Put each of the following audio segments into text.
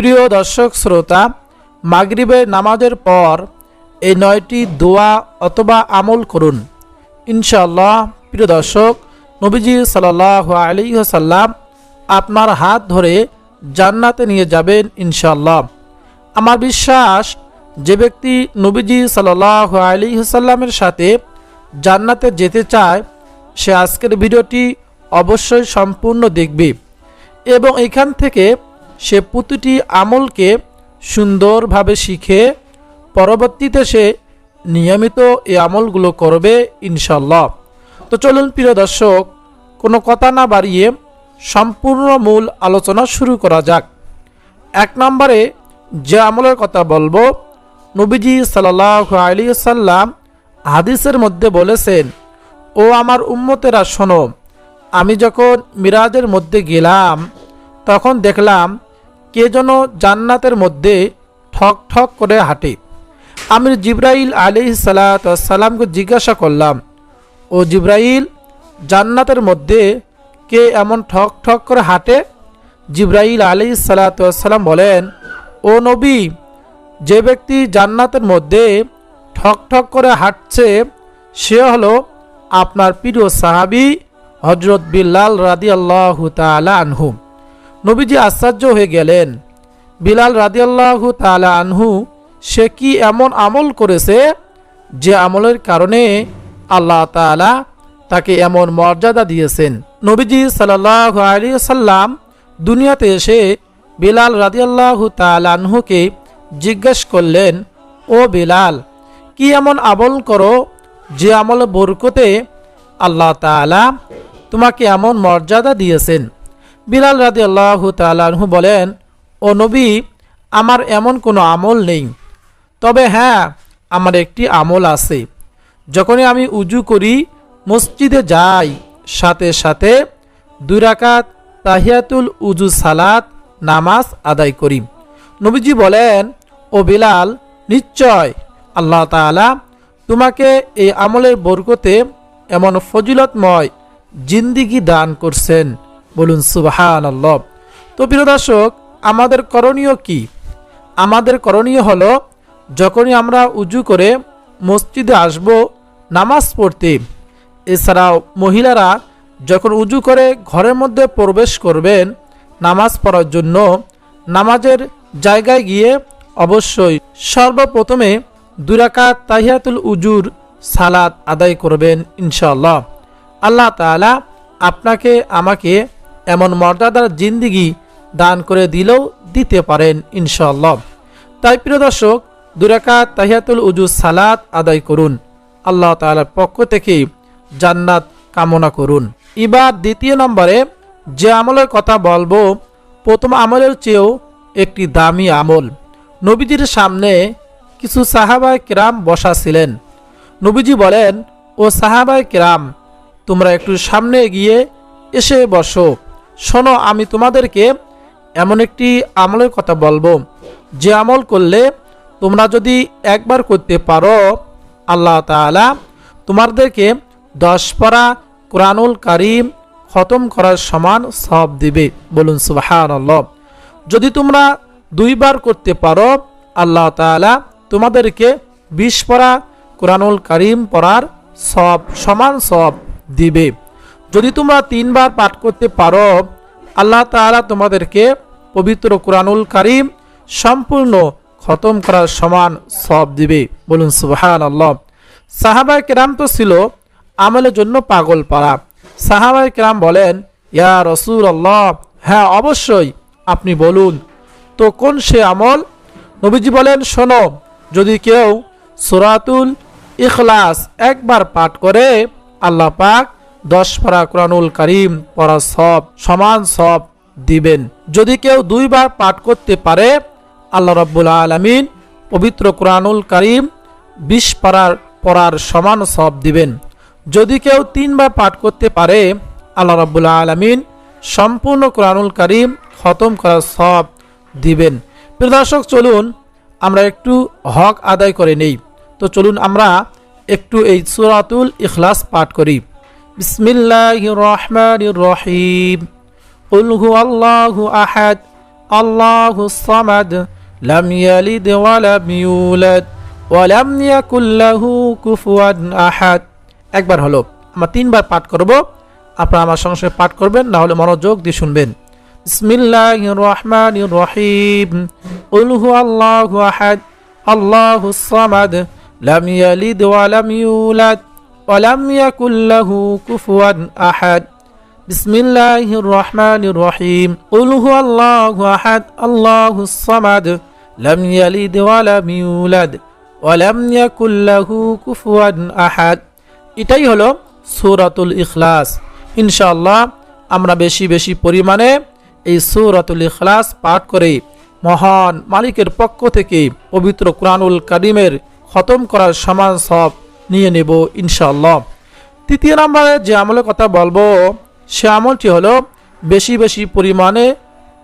প্রিয় দর্শক শ্রোতা, মাগরিবের নামাজের পর এই নয়টি দোয়া অথবা আমল করুন। ইনশাআল্লাহ, প্রিয় দর্শক, নবীজি সাল্লাহ আলী সাল্লাম আপনার হাত ধরে জান্নাতে নিয়ে যাবেন ইনশাআল্লাহ। আমার বিশ্বাস, যে ব্যক্তি নবীজি সাল্লাহ আলী সাল্লামের সাথে জান্নাতে যেতে চায়, সে আজকের ভিডিওটি অবশ্যই সম্পূর্ণ দেখবে এবং এখান থেকে সে প্রতিটি আমলকে সুন্দরভাবে শিখে, পরবর্তীতে সে নিয়মিত এই আমলগুলো করবে ইনশাল্লাহ তো চলুন প্রিয় দর্শক, কোনো কথা না বাড়িয়ে সম্পূর্ণ মূল আলোচনা শুরু করা যাক। এক নম্বরে যে আমলের কথা বলব, নবীজি সাল্লাহ আলী সাল্লাম হাদিসের মধ্যে বলেছেন, ও আমার উম্মতেরা শোনো, আমি যখন মিরাজের মধ্যে গেলাম, তখন দেখলাম কে যেন জান্নাতের মধ্যে ঠক ঠক করে হাঁটে। আমি জিব্রাইল আলি সালাতামকে জিজ্ঞাসা করলাম, ও জিব্রাইল, জান্নাতের মধ্যে কে এমন ঠক ঠক করে হাঁটে? জিব্রাইল আলি সালাতাম বলেন, ও নবী, যে ব্যক্তি জান্নাতের মধ্যে ঠক ঠক করে হাঁটছে, সে হলো আপনার প্রিয় সাহাবি হজরত বিল্লাল রাদি আল্লাহ তালা আনহু। নবীজি আশ্চর্য হয়ে গেলেন। বিলাল রাদি আল্লাহ তালা আনহু, সে কি এমন আমল করেছে যে আমলের কারণে আল্লাহ তালা তাকে এমন মর্যাদা দিয়েছেন? নবীজি সাল্লাহ আলী সাল্লাম দুনিয়াতে এসে বিলাল রাদিয়াল্লাহু তালানহুকে জিজ্ঞেস করলেন, ও বিলাল, কি এমন আমল করো যে আমল বরকতে আল্লাহ তালা তোমাকে এমন মর্যাদা দিয়েছেন? বিলাল রাদি আল্লাহ তালাহু বলেন, ও নবী, আমার এমন কোনো আমল নেই। তবে হ্যাঁ আমার একটি আমল আছে। যখনই আমি উজু করি, মসজিদে যাই, সাথে সাথে দুই রাকাত তাহিয়াতুল উজু সালাত নামাজ আদায় করি। নবীজি বলেন, ও বিলাল, নিশ্চয় আল্লাহ তালা তোমাকে এই আমলের বরকতে এমন ফজিলতময় জিন্দিগি দান করছেন। বলুন সুবাহান আল্লাহ তো প্রিয় দর্শক, আমাদের করণীয় কি? আমাদের করণীয় হলো, যখনই আমরা উজু করে মসজিদে আসব, নামাজ পড়তে, এছাড়াও মহিলারা যখন উজু করে ঘরের মধ্যে প্রবেশ করবেন, নামাজ পড়ার জন্য নামাজের জায়গায় গিয়ে অবশ্যই সর্বপ্রথমে দুরাকাত তাহিয়াতুল উজুর সালাত আদায় করবেন ইনশাল্লাহ আল্লাহ তালা আপনাকে, আমাকে এমন মর্যাদার জিন্দিগি দান করে দিলেও দিতে পারেন ইনশাল্লাহ তাই প্রিয় দর্শক, দুরাকাত তাহিয়াতুল উজু সালাত আদায় করুন। আল্লাহ তালার পক্ষ থেকে জান্নাত কামনা করুন। এবার দ্বিতীয় নম্বরে যে আমলের কথা বলব, প্রথম আমলের চেয়েও একটি দামি আমল। নবীজির সামনে কিছু সাহাবায় কিরাম বসা ছিলেন। নবীজি বলেন, ও সাহাবায় কিরাম, তোমরা একটু সামনে গিয়ে এসে বসো। শোনো, আমি তোমাদেরকে এমন একটি আমলের কথা বলব। যে আমল করলে তোমরা যদি একবার করতে পারো, আল্লাহ তালা তোমাদেরকে দশ পারা কোরআনুল কারিম খতম করার সমান সব দিবে। বলুন সুবাহান যদি তোমরা দুইবার করতে পারো, আল্লাহ তালা তোমাদেরকে বিশ পড়া কোরআনুল কারিম পড়ার সব সমান সব দিবে। যদি তোমরা তিনবার পাঠ করতে পারো, আল্লাহ তালা তোমাদেরকে পবিত্র কোরআনুল কারিম সম্পূর্ণ খতম করার সমান সব দিবে। বলুন সুবাহান আল্লাহ সাহাবায় কেরাম তো ছিল আমলের জন্য পাগল পাড়া। সাহাবাই কেরাম বলেন, ইয়া রসুল আল্লাহ হ্যাঁ অবশ্যই, আপনি বলুন। তো কোন সে আমল? নবীজি বলেন, শোনো, যদি কেউ সুরাতুল ইখলাস একবার পাঠ করে, আল্লাহ পাক দশ পারা কোরআনুল করিম পড়া সব, সমান সব দিবেন। যদি কেউ দুইবার পাঠ করতে পারে, আল্লাহ রব্বুল আলমিন পবিত্র কোরআনুল করিম বিশ পারার পড়ার সমান সব দিবেন। যদি কেউ তিনবার পাঠ করতে পারে, আল্লাহ রাবুল্লাহ আলমিন সম্পূর্ণ কোরআনুল করিম খতম করার সব দিবেন। প্রিয় দর্শক, চলুন আমরা একটু হক আদায় করে নেই। তো চলুন আমরা একটু এই সুরাতুল ইখলাস পাঠ করি। বিসমিল্লাহ রহমান রহিম قل هو الله أحد আল্লাহু সামাদ লাম ইয়ালিদ ওয়া লাম ইউলাদ ওয়া লাম ইয়াকুল লাহু কুফুয়ান আহাদ একবার হলো আমরা তিনবার পাঠ করব আপনারা আমার সঙ্গে সঙ্গে পাঠ করবেন না হলে মনোযোগ দিয়ে শুনবেন বিসমিল্লাহির রহমানির রহিম কুল হুয়াল্লাহু আহাদ আল্লাহুস সামাদ লাম ইয়ালিদ ওয়া লাম ইউলাদ ওয়া লাম ইয়াকুল লাহু কুফুয়ান আহাদ بسم الله الرحمن الرحيم قل هو الله أحد الله الصمد لم يلد ولم يولد ولم يكن له كفوا أحد এটাই হলো সূরাতুল ইখলাস ইনশাআল্লাহ আমরা বেশি বেশি পরিমাণে এই সূরাতুল ইখলাস পাঠ করে মহান মালিকের পক্ষ থেকে পবিত্র কোরআনুল কারিমের খতম করার সমান সব নিয়ে নেব, ইনশাআল্লাহ। তৃতীয় নম্বরে যে আমলের কথা বলব, সে আমলটি হলো বেশি বেশি পরিমাণে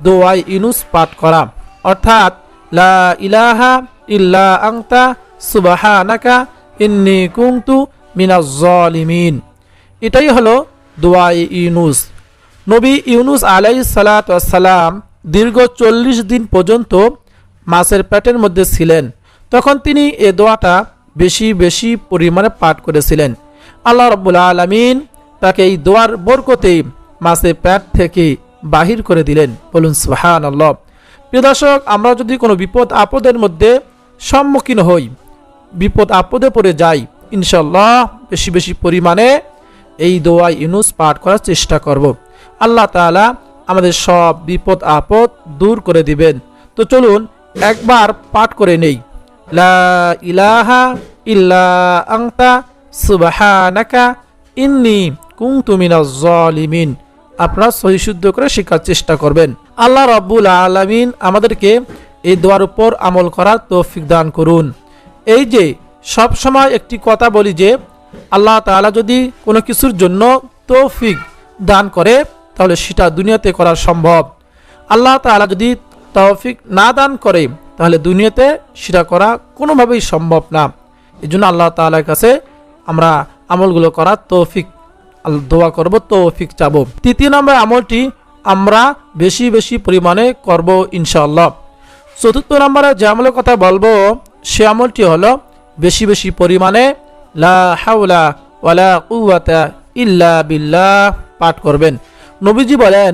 দোয়াই ইনুস পাঠ করা। অর্থাৎ, লা ইলাহা ইল্লা আংতা সুবাহানাকা ইন্নি কুংতু মিনাজ্জলিমিন এটাই হলো দোয়াই ইউনুস নবী ইউনুস আলাই সালাতাম দীর্ঘ চল্লিশ দিন পর্যন্ত মাছের পেটের মধ্যে ছিলেন। তখন তিনি এ দোয়াটা বেশি বেশি পরিমাণে পাঠ করেছিলেন। আল্লাহ রব্বুল আলমিন তাকে এই দোয়ার বরকতে মাছের পেট থেকে বাহির করে দিলেন। বলুন সুহান আল্লাহ প্রিয় দর্শক, আমরা যদি কোনো বিপদ আপদের মধ্যে সম্মুখীন হই, বিপদ আপদে পড়ে যাই ইনশাল্লাহ বেশি বেশি পরিমাণে এই দোয়া ইউনুস পাঠ করার চেষ্টা করব। আল্লাহ তালা আমাদের সব বিপদ আপদ দূর করে দিবেন। তো চলুন, একবার পাঠ করে নেই। লা ইলাহা ইল্লা আংতা সুবাহানাকা ইন্নি মিনাজ জালিমিন। আপনারা সহি শুদ্ধ করে শেখার চেষ্টা করবেন। আল্লাহ রব্বুল আলামিন আমাদেরকে এই দোয়ার উপর আমল করার তৌফিক দান করুন। এই যে সব সময় একটি কথা বলি যে, আল্লাহ তাআলা যদি কোনো কিছুর জন্য তৌফিক দান করে, তাহলে সেটা দুনিয়াতে করা সম্ভব। আল্লাহ তাআলা যদি তৌফিক না দান করে তাহলে দুনিয়াতে সেটা করা কোনোভাবেই সম্ভব না। এই জন্য আল্লাহ তাআলার কাছে আমরা আমলগুলো করার তৌফিক দোয়া করব, তৌফিক চাবো। তৃতীয় নম্বর আমলটি আমরা বেশি বেশি পরিমাণে করব ইনশাআল্লাহ। চতুর্থ নম্বরে যে আমলের কথা বলব, সে আমলটি হলো বেশি বেশি পরিমাণে লা হাওলা ওয়ালা কুওয়াতা ইল্লা বিল্লাহ পাঠ করবেন। নবীজি বলেন,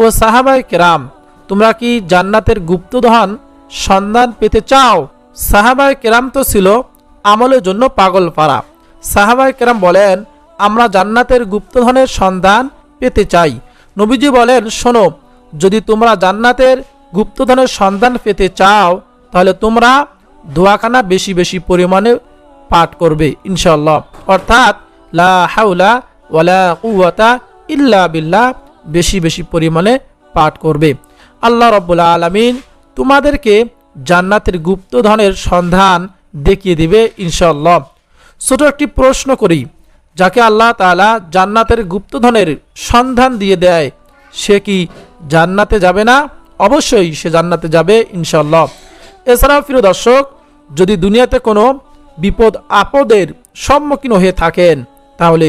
ও সাহাবাই কেরাম, তোমরা কি জান্নাতের গুপ্তধন সন্ধান পেতে চাও। সাহাবাই কেরাম তো ছিল আমলের জন্য পাগল পারা সাহাবাই কেরাম বলেন, আমরা জান্নাতের গুপ্তধনের সন্ধান পেতে চাই। নবীজি বলেন, শোনো, যদি তোমরা জান্নাতের গুপ্তধনের সন্ধান পেতে চাও, তাহলে তোমরা দোয়াখানা বেশি বেশি পরিমাণে পাঠ করবে ইনশাল্লাহ অর্থাৎ, লা হাউলা ওয়ালা কুওয়াতা ইল্লা বিল্লাহ, বেশি বেশি পরিমাণে পাঠ করবে। আল্লাহ রব্বুল আলমিন তোমাদেরকে জান্নাতের গুপ্তধনের সন্ধান দেখিয়ে দিবে ইনশাল্লাহ ছোট একটি প্রশ্ন করি, যাকে আল্লাহ তাআলা জান্নাতের গুপ্তধনের সন্ধান দিয়ে দেয়, সে কি জান্নাতে যাবে না? অবশ্যই সে জান্নাতে যাবে ইনশাল্লাহ এছাড়াও প্রিয় দর্শক, যদি দুনিয়াতে কোনো বিপদ আপদের সম্মুখীন হয়ে থাকেন, তাহলে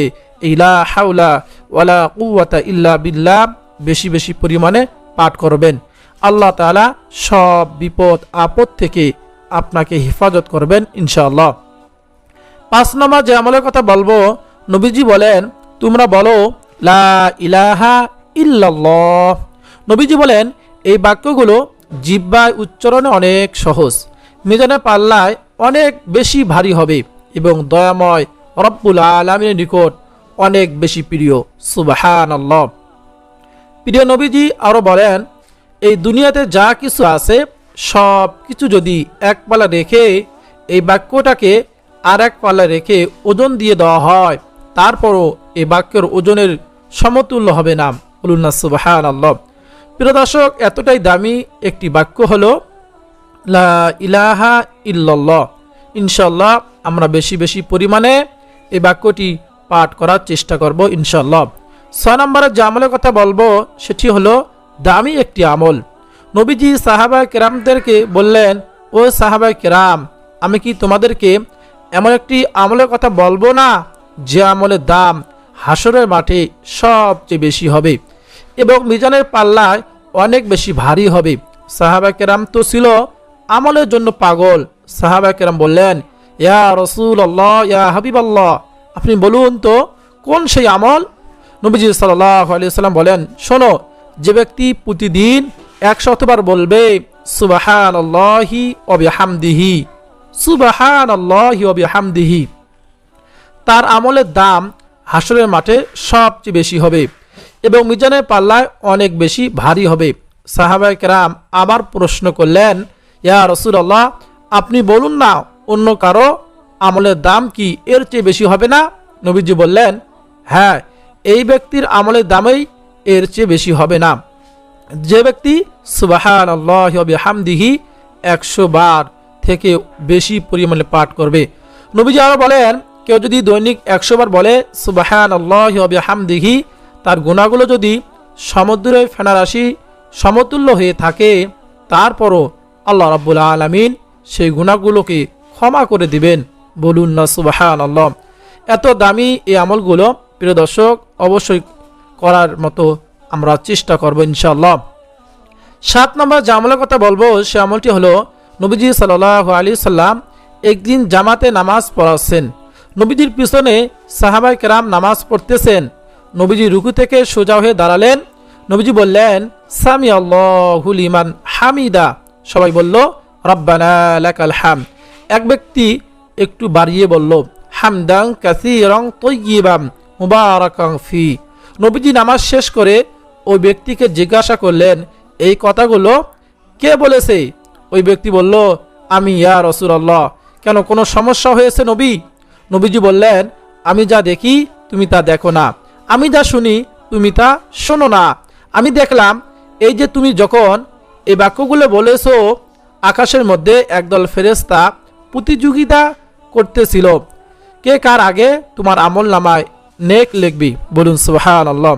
ইলা হাউলা ওয়ালা কুওয়াতা ইল্লা বিল্লাহ বেশি বেশি পরিমাণে পাঠ করবেন। আল্লাহ তাআলা সব বিপদ, আপদ থেকে আপনাকে হেফাজত করবেন ইনশাআল্লাহ। পাঁচ নম্বর যে আমলের কথা বলব, নবীজি বলেন, তোমরা বলো, লা ইলাহা ইল্লাল্লাহ। নবীজি বলেন, এই বাক্যগুলো জিব্বায় উচ্চারণে অনেক সহজ, মিজানে পাল্লায় অনেক বেশি ভারী হবে এবং দয়াময় রব্বুল আলমিনের নিকট অনেক বেশি প্রিয়। সুবাহান প্রিয় নবীজি আরও বলেন এই দুনিয়াতে যা কিছু আছে, সব কিছু যদি এক পালা রেখে এই বাক্যটাকে আর এক পাল্লা রেখে ওজন দিয়ে দেওয়া হয়, তারপরও এই বাক্যের ওজনের সমতুল্য হবে না। বলুন না সুবাহান আল্লাহ প্রিয় দর্শক, এতটাই দামি একটি বাক্য হল, লা ইলাহা ইল্লাল্লাহ। ইনশাল্লাহ আমরা বেশি বেশি পরিমাণে এই বাক্যটি পাঠ করার চেষ্টা করব ইনশাল্লাহ ছয় নম্বরের যে আমলের কথা বলব, সেটি হলো দামি একটি আমল। নবীজি সাহাবা কেরামদেরকে বললেন, ও সাহাবা কেরাম, আমি কি তোমাদেরকে এমন একটি আমলের কথা বলব না, যে আমলের দাম হাসরের মাঠে সবচেয়ে বেশি হবে এবং মিজানের পাল্লায় অনেক বেশি ভারী হবে? সাহাবা কেরাম তো ছিল আমলের জন্য পাগল। সাহাবা কেরাম বললেন, ইয়া রসুল আল্লাহ ইয়া হাবিব আল্লাহ আপনি বলুন তো, কোন সেই আমল? নবীজি সাল্লাহ আলিয়া সাল্লাম বলেন, শোনো যে ব্যক্তি প্রতিদিন একশতবার বলবে সুবাহান আল্লাহি অবিহামদিহি সুবাহান আল্লাহি অবিহামদিহি তার আমলের দাম হাসরের মাঠে সবচেয়ে বেশি হবে এবং মিজানের পাল্লায় অনেক বেশি ভারী হবে। সাহাবাই কেরাম আবার প্রশ্ন করলেন, ইয়া রসুল্লাহ আপনি বলুন না অন্য কারও আমলের দাম কি এর চেয়ে বেশি হবে না? নবীজি বললেন হ্যাঁ এই ব্যক্তির আমলের দামেই এর চেয়ে বেশি হবে না। যে ব্যক্তি সুবাহান আল্লাহ হামদিহি একশো বার থেকে বেশি পরিমাণে পাঠ করবে। নবীজি আরও বলেন, কেউ যদি দৈনিক একশো বার বলে সুবাহান আল্লাহ হামদিহি তার গুণাগুলো যদি সমুদ্রের ফেনারাশি সমতুল্য হয়ে থাকে, তারপরও আল্লাহ রাব্বুল আলমিন সেই গুণাগুলোকে ক্ষমা করে দিবেন। বলুন না সুবাহান আল্লাহ এত দামি এই আমলগুলো, প্রিয় দর্শক, অবশ্যই করার মতো আমরা চেষ্টা করব ইনশাল্লাহ সাত নম্বর যে আমলের কথা বলব, সে আমলটি হলো নবীজি সাল আলী সাল্লাম একদিন জামাতে নামাজ পড়াচ্ছেন। নবীজির পিছনে সাহাবাই কেরাম নামাজ পড়তেছেন। নবীজি রুকু থেকে সোজা হয়ে দাঁড়ালেন। নবীজি বললেন সামি আল্লাহুল ইমান হামিদা। সবাই বলল, রব্বানা লাকাল হাম এক ব্যক্তি একটু বাড়িয়ে বলল হামদাং কাসিরং তৈবাম মুবারাকাং ফি। নবীজি নামাজ শেষ করে ওই ব্যক্তিকে জিজ্ঞাসা করলেন, এই কথাগুলো কে বলেছে? ওই ব্যক্তি বলল, আমি ইয়া রসুল্লাহ কেন, কোনো সমস্যা হয়েছে নবী? নবীজি বললেন, আমি যা দেখি, তুমি তা দেখো না। আমি যা শুনি, তুমি তা শোনো না। আমি দেখলাম, এই যে তুমি যখন এই বাক্যগুলো বলেছ, আকাশের মধ্যে একদল ফেরেস্তা প্রতিযোগিতা করতেছিল। কে কার আগে তোমার আমল নামায় নেক লিখবি, বলুন সুহান আল্লাহ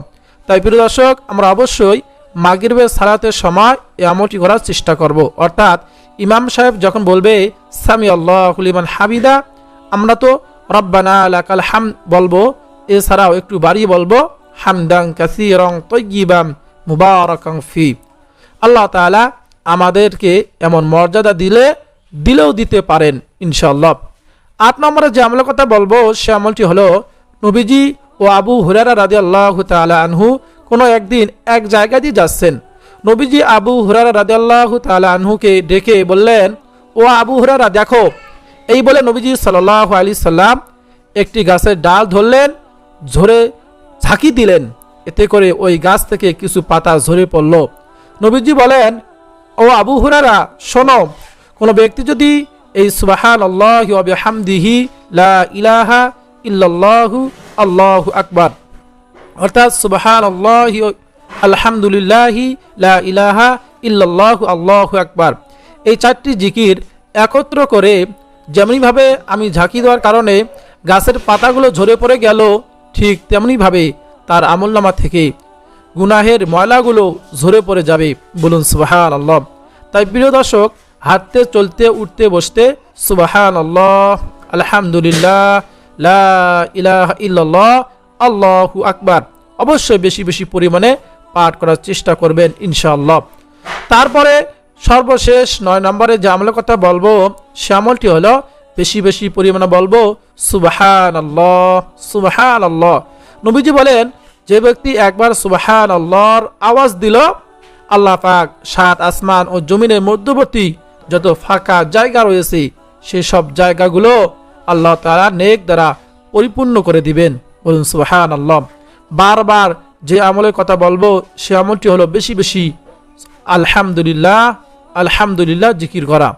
তাই প্রিয় দর্শক, আমরা অবশ্যই মাগিরবের সালাতের সময় এই আমলটি করার চেষ্টা করব। অর্থাৎ ইমাম সাহেব যখন বলবে সামি আল্লাহলিমান হাবিদা আমরা তো রব্বানা আলাকাল হাম বলব। এছাড়াও একটু বাড়িয়ে বলব হামদাং কাসিরং তৈবাম মুবারকং ফি আল্লাহ তাআলা আমাদেরকে এমন মর্যাদা দিলে, দিলেও দিতে পারেন ইনশাল্লাহ আট নম্বরে যে আমলের কথা বলব, সে আমলটি হলো নবীজি ও আবু হুরারা রাজি আল্লাহ তালা আনহু কোনো একদিন এক জায়গা দিয়ে যাচ্ছেন। নবীজি আবু হুরারা রাজি আল্লাহ তালা আনহুকে ডেকে বললেন, ও আবু হুরারা দেখো। এই বলে নবীজি সাল্লাহ আলি সাল্লাম একটি গাছের ডাল ধরলেন, ঝরে ঝাঁকি দিলেন। এতে করে ওই গাছ থেকে কিছু পাতা ঝরে পড়ল। নবীজি বলেন, ও আবু হুরারা শোনো, কোনো ব্যক্তি যদি এই সুবাহান আল্লাহ হামদিহি লা ইলাহা ইল্লাল্লাহু আল্লাহু আকবার। অর্থাৎ সুবাহান আল্লাহ আলহামদুলিল্লাহি লা ইলাহা ইল্লাল্লাহু আল্লাহু আকবার। এই চারটি জিকির একত্র করে যেমনিভাবে আমি ঝাঁকি দেওয়ার কারণে গাছের পাতাগুলো ঝরে পড়ে গেল, ঠিক তেমনিভাবে তার আমলনামা থেকে গুনাহের ময়লাগুলো ঝরে পড়ে যাবে। বলুন সুবাহান আল্লাহ তাই প্রিয় দর্শক, হাঁটতে, চলতে, উঠতে, বসতে সুবাহান আল্লাহ আলহামদুলিল্লাহ লা ইলাহা ইল্লাল্লাহ, আল্লাহু আকবার। অবশ্যই বেশি বেশি পরিমাণে পাঠ করার চেষ্টা করবেন, ইনশাআল্লাহ। তারপরে সর্বশেষ নয় নম্বরে যে আমলের কথা বলব, সে আমলটি হলো বেশি বেশি পরিমাণে বলব সুবাহান আল্লাহ সুবাহান আল্লাহ নবীজি বলেন, যে ব্যক্তি একবার সুবাহান আল্লাহর আওয়াজ দিল, আল্লাহ পাক সাত আসমান ও জমিনের মধ্যবর্তী যত ফাঁকা জায়গা রয়েছে সেসব জায়গাগুলো আল্লাহ তারা নেক দ্বারা পরিপূর্ণ করে দিবেন। বলুন সুবাহান আল্লাহ বারবার যে আমলের কথা বলব, সে আমলটি হলো বেশি বেশি আলহামদুলিল্লাহ আলহামদুলিল্লাহ জিকির করা।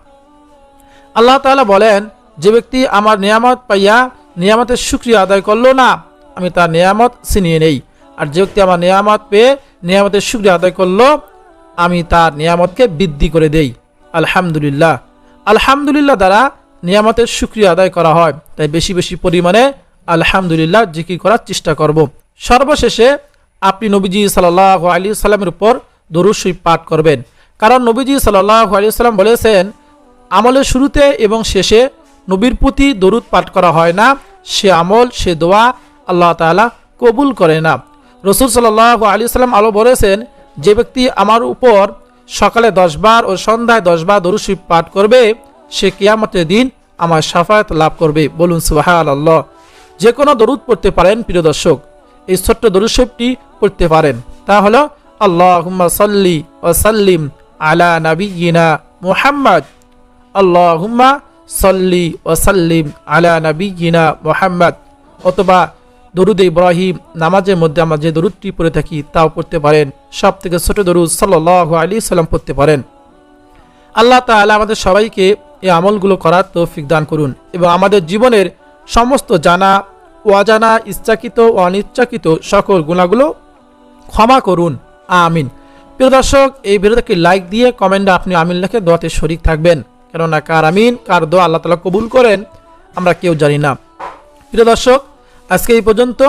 আল্লাহ তালা বলেন, যে ব্যক্তি আমার নিয়ামত পাইয়া নিয়ামতের সুক্রিয়া আদায় করল না, আমি তার নিয়ামত ছিনিয়ে নেই। আর যে ব্যক্তি আমার নিয়ামত পেয়ে নিয়ামতের সুক্রিয়া আদায় করল, আমি তার নিয়ামতকে বৃদ্ধি করে দেই। আলহামদুলিল্লাহ। আলহামদুলিল্লাহ দ্বারা নিয়ামতের সুক্রিয়া আদায় করা হয়। তাই বেশি বেশি পরিমাণে আলহামদুলিল্লাহ জিকির করার চেষ্টা করব। সর্বশেষে আপনি নবীজি সাল্লাহ আলী সাল্লামের উপর দরুশই পাঠ করবেন। কারণ নবীজি সাল্লাহ আলী সাল্লাম বলেছেন, আমলের শুরুতে এবং শেষে নবীর প্রতি দরুদ পাঠ করা হয় না। সে আমল, সে দোয়া আল্লাহ তাআলা কবুল করে না। রসুল সাল্লাহ আলী সাল্লাম আলো বলেছেন, যে ব্যক্তি আমার উপর সকালে দশবার ও সন্ধ্যায় দশবার দরুশিব পাঠ করবে সে কিয়ামতের দিন আমার সাফায়াত লাভ করবে। বলুন সুবাহ আল্লাহ যে কোনো দরুদ পড়তে পারেন, প্রিয় দর্শক। এই ছোট্ট দরুশিবটি পড়তে পারেন। তা হলো আল্লাহ সাল্লি ও সাল্লিম আলা নাবিয়িনা মুহাম্মদ। আল্লাহুম্মা সল্লি ও সাল্লিম আলা নবীনা মোহাম্মদ। অথবা দরুদ ইব্রাহিম নামাজের মধ্যে আমরা যে দরুদটি পড়ে থাকি, তাও পড়তে পারেন। সব থেকে ছোট দরুদ সাল্লাহ আলী সাল্লাম পড়তে পারেন। আল্লাহ তাআলা আমাদের সবাইকে এই আমলগুলো করার তৌফিক দান করুন এবং আমাদের জীবনের সমস্ত জানা, অজানা, ইচ্ছাকৃত ও অনিচ্ছাকৃত সকল গুণাগুলো ক্ষমা করুন। আমিন। প্রিয় দর্শক, এই ভিডিওটাকে লাইক দিয়ে কমেন্টে আপনি আমিন লেখে দোয়াতে শরিক থাকবেন। কেননা কার আমিন, কার দোয়া আল্লাহ তালা কবুল করেন, আমরা কেউ জানি না। প্রিয় দর্শক, আজকে এই পর্যন্ত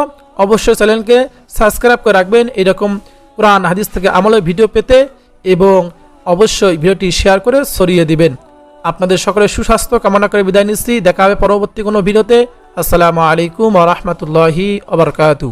অবশ্যই চ্যানেলকে সাবস্ক্রাইব করে রাখবেন। এরকম কোরআন, হাদিস থেকে আমলের ভিডিও পেতে এবং অবশ্যই ভিডিওটি শেয়ার করে ছড়িয়ে দিবেন। আপনাদের সকলের সুস্বাস্থ্য কামনা করে বিদায় নিচ্ছি। দেখা হবে পরবর্তী কোনো ভিডিওতে। আসসালামু আলাইকুম ওরহমতুল্লাহি আবরকাতু